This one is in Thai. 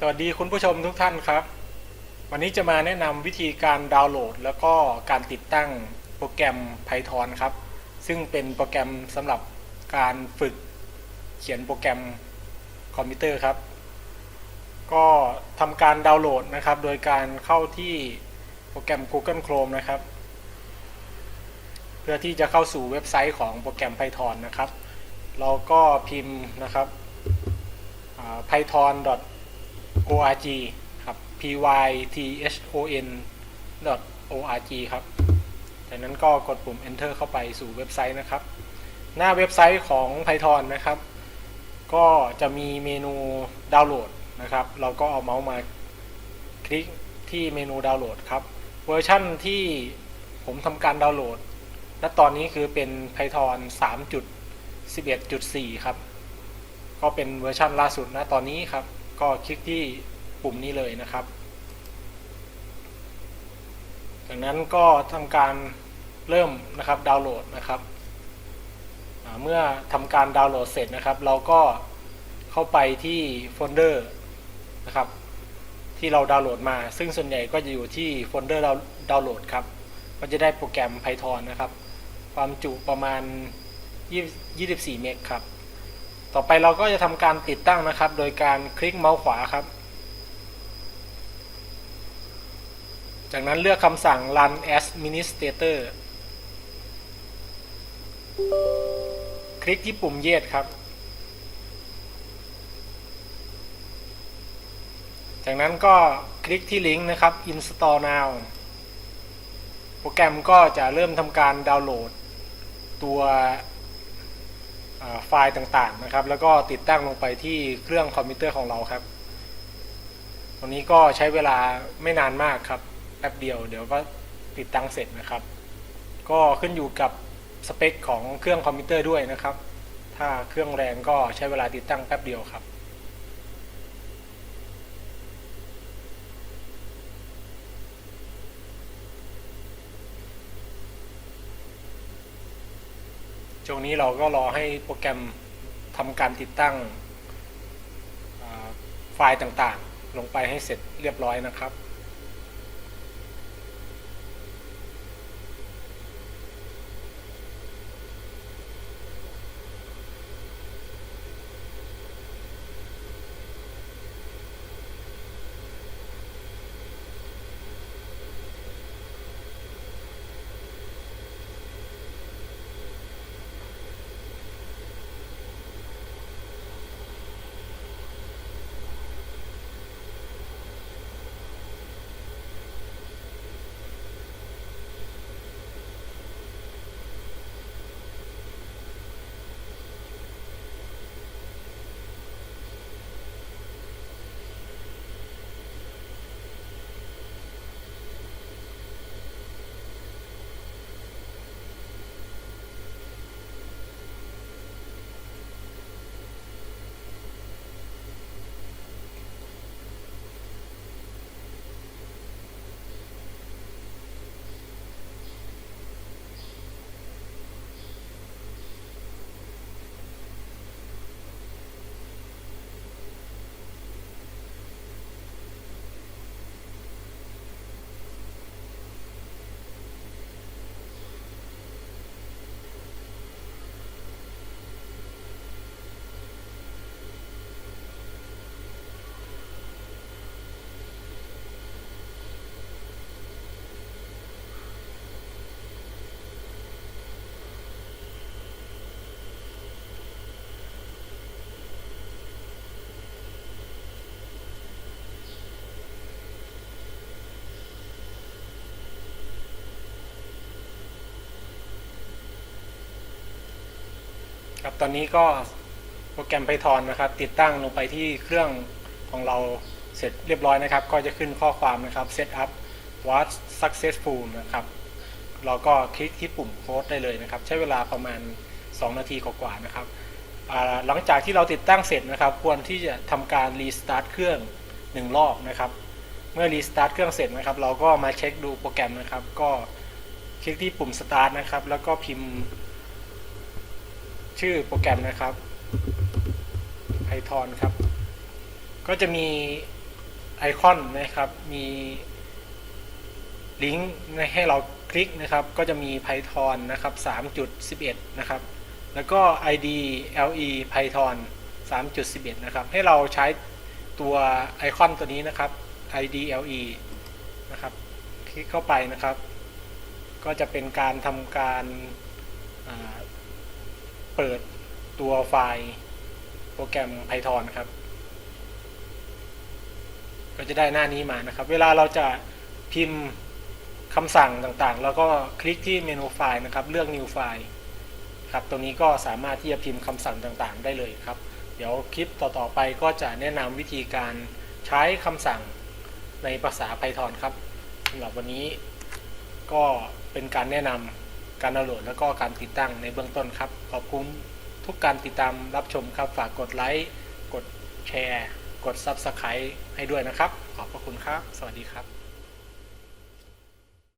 สวัสดีคุณผู้ชมทุกท่านครับ วันนี้จะมาแนะนำวิธีการดาวน์โหลด แล้วก็การติดตั้งโปรแกรม Python ครับ ซึ่งเป็นโปรแกรมสำหรับการฝึกเขียนโปรแกรมคอมพิวเตอร์ครับ ก็ทำการดาวน์โหลดนะครับ โดยการเข้าที่โปรแกรม Google Chrome นะครับ เพื่อที่จะเข้าสู่เว็บไซต์ของโปรแกรม Python นะครับ เราก็พิมพ์นะครับ python org ครับ p y t h o n org ครับ จากนั้นก็กดปุ่ม enter เข้าไปสู่เว็บไซต์นะครับ หน้าเว็บไซต์ของ Python นะครับ ก็จะมีเมนูดาวน์โหลดนะครับ เราก็เอาเมาส์มาคลิกที่เมนูดาวน์โหลดครับ เวอร์ชั่นที่ผมทำการดาวน์โหลด ณ ตอนนี้คือเป็น Python 3.11.4 ครับ ก็เป็นเวอร์ชันล่าสุดนะตอนนี้ครับ ก็คลิกที่ปุ่มนี้เลยนะครับ จากนั้นก็ทำการเริ่มนะครับดาวน์โหลดนะครับ เมื่อทำการดาวน์โหลดเสร็จนะครับ เราก็เข้าไปที่โฟลเดอร์นะครับที่เราดาวน์โหลดมา ซึ่งส่วนใหญ่ก็จะอยู่ที่โฟลเดอร์ดาวน์โหลดครับก็จะได้โปรแกรม Python นะครับ ความจุประมาณ 24 เมกครับ ต่อไปเราก็จะทำการติดตั้งนะครับ โดยการคลิกเมาส์ขวาครับ จากนั้นเลือกคำสั่ง run as administrator คลิกที่ปุ่ม yes ครับ จากนั้นก็คลิกที่ลิงก์นะครับ install now โปรแกรมก็จะเริ่มทำการดาวน์โหลดตัว ไฟล์ต่างๆนะครับ แล้วก็ติดตั้งลงไปที่เครื่องคอมพิวเตอร์ของเราครับตรงนี้ก็ใช้เวลาไม่นานมากครับแป๊บเดียวเดี๋ยวก็ติดตั้งเสร็จนะครับ ก็ขึ้นอยู่กับสเปคของเครื่องคอมพิวเตอร์ด้วยนะครับ ถ้าเครื่องแรงก็ใช้เวลาติดตั้งแป๊บเดียวครับ ช่วงนี้เราก็รอให้โปรแกรมทำการติดตั้งไฟล์ต่างๆ ลงไปให้เสร็จเรียบร้อยนะครับ ครับตอนนี้ก็โปรแกรม Python นะครับ ติดตั้งลงไปที่เครื่องของเราเสร็จเรียบร้อยนะครับ ก็จะขึ้นข้อความนะครับ set up was successful นะครับ เราก็คลิกที่ปุ่มโค้ดได้เลยนะครับ ใช้เวลาประมาณ 2 นาทีกว่าๆนะครับหลังจากที่เราติดตั้งเสร็จนะครับ ควรที่จะทำการรีสตาร์ทเครื่อง 1 รอบนะครับ เมื่อรีสตาร์ทเครื่องเสร็จนะครับ เราก็มาเช็คดูโปรแกรมนะครับ ก็คลิกที่ปุ่ม start นะครับ แล้วก็พิมพ์ ชื่อโปรแกรมนะครับ Python ครับ ก็จะมีไอคอนนะครับ มีลิงก์ให้เราคลิกนะครับ ก็จะมี Python นะครับ 3.11 นะครับ แล้วก็ ID LE Python 3.11 นะครับ ให้เราใช้ตัวไอคอนตัวนี้นะครับ ID LE นะครับ คลิกเข้าไปนะครับ ก็จะเป็นการทำการ เปิดตัวไฟล์โปรแกรม Python นครับ ก็จะได้หน้านี้มานะครับ เวลาเราจะพิมพ์คำสั่งต่างๆ แล้วก็คลิกที่เมนูไฟล์นะครับ เลือก new file ครับ ตรงนี้ก็สามารถที่จะพิมพ์คำสั่งต่างๆ ได้เลยครับ เดี๋ยวคลิปต่อๆไปก็จะแนะนำวิธีการใช้คำสั่งในภาษา Python ครับสำหรับวันนี้ก็เป็นการแนะนำ การดาวน์โหลด และก็การติดตั้งในเบื้องต้นครับ ขอบคุณทุกการติดตามรับชมครับฝากกดไลค์ กดแชร์ กด Subscribe ให้ด้วยนะครับ ขอบพระคุณครับ สวัสดีครับ